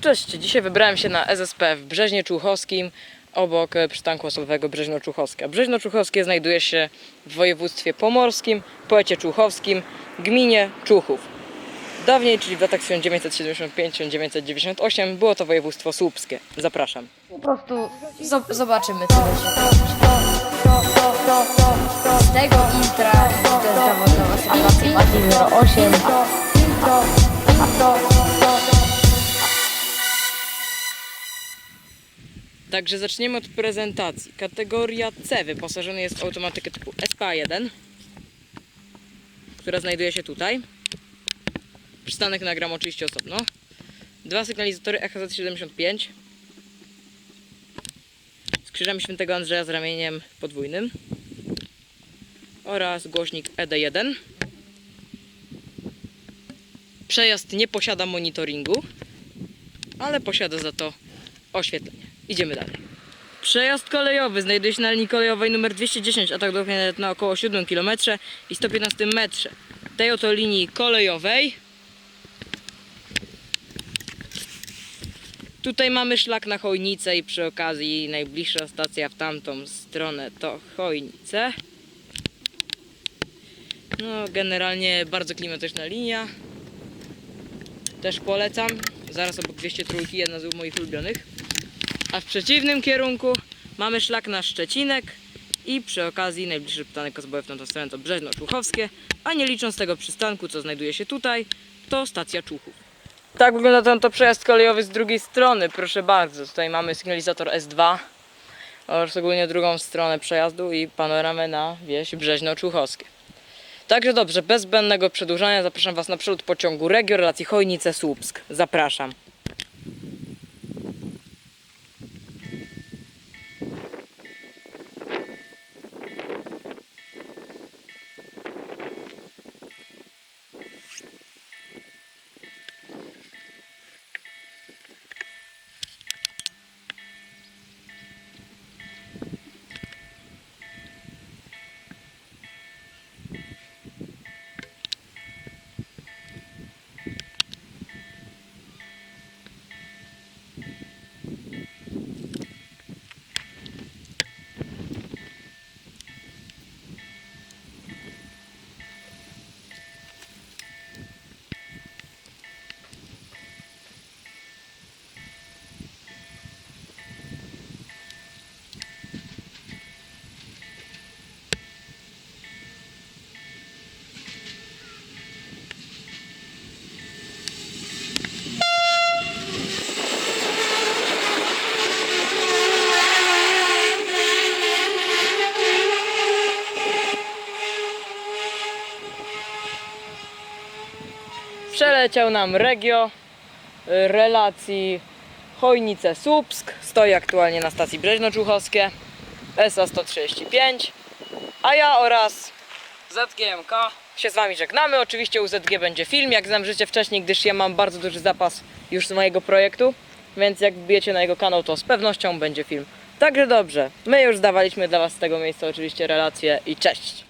Cześć, dzisiaj wybrałem się na SSP w Brzeźnie Czuchowskim obok e, przystanku osobowego Brzeźno Czuchowskie. A Brzeźno Czuchowskie znajduje się w województwie pomorskim, poecie czuchowskim, gminie Czuchów. Dawniej, czyli w latach 1975-1998 było to województwo słupskie. Zapraszam. Po prostu zo- zobaczymy co będzie. Z tego intra to jest zawód na was Apache Także zaczniemy od prezentacji. Kategoria C wyposażona jest w automatykę typu SPA1, która znajduje się tutaj. Przystanek nagram oczywiście osobno. Dwa sygnalizatory EHZ75 z krzyżem świętego Andrzeja z ramieniem podwójnym oraz głośnik ED1. Przejazd nie posiada monitoringu, ale posiada za to oświetlenie. Idziemy dalej. Przejazd kolejowy znajduje się na linii kolejowej numer 210, a tak dokładnie na około 7 km i 115 metrze. Tej oto linii kolejowej. Tutaj mamy szlak na Chojnicę i przy okazji najbliższa stacja w tamtą stronę to Chojnice. No, generalnie bardzo klimatyczna linia. Też polecam. Zaraz obok 203, jedna z moich ulubionych. A w przeciwnym kierunku mamy szlak na Szczecinek i przy okazji najbliższy przystanek osobowy w tamtą stronę to Brzeźno Czuchowskie, a nie licząc tego przystanku, co znajduje się tutaj, to stacja Czuchów. Tak wygląda ten to przejazd kolejowy z drugiej strony, proszę bardzo. Tutaj mamy sygnalizator S2 oraz ogólnie drugą stronę przejazdu i panoramę na wieś Brzeźno Czuchowskie. Także dobrze, bez zbędnego przedłużania zapraszam Was na przód pociągu Regio relacji Chojnice-Słupsk. Zapraszam. Przeleciał nam Regio y, relacji Chojnice-Słupsk. Stoi aktualnie na stacji Brzeźno-Czuchowskie SA 135. A ja oraz ZGMK się z Wami żegnamy. Oczywiście u ZG będzie film, jak znam życie wcześniej, gdyż ja mam bardzo duży zapas już z mojego projektu. Więc jak wbijecie na jego kanał, to z pewnością będzie film. Także dobrze, my już zdawaliśmy dla Was z tego miejsca oczywiście relacje i cześć!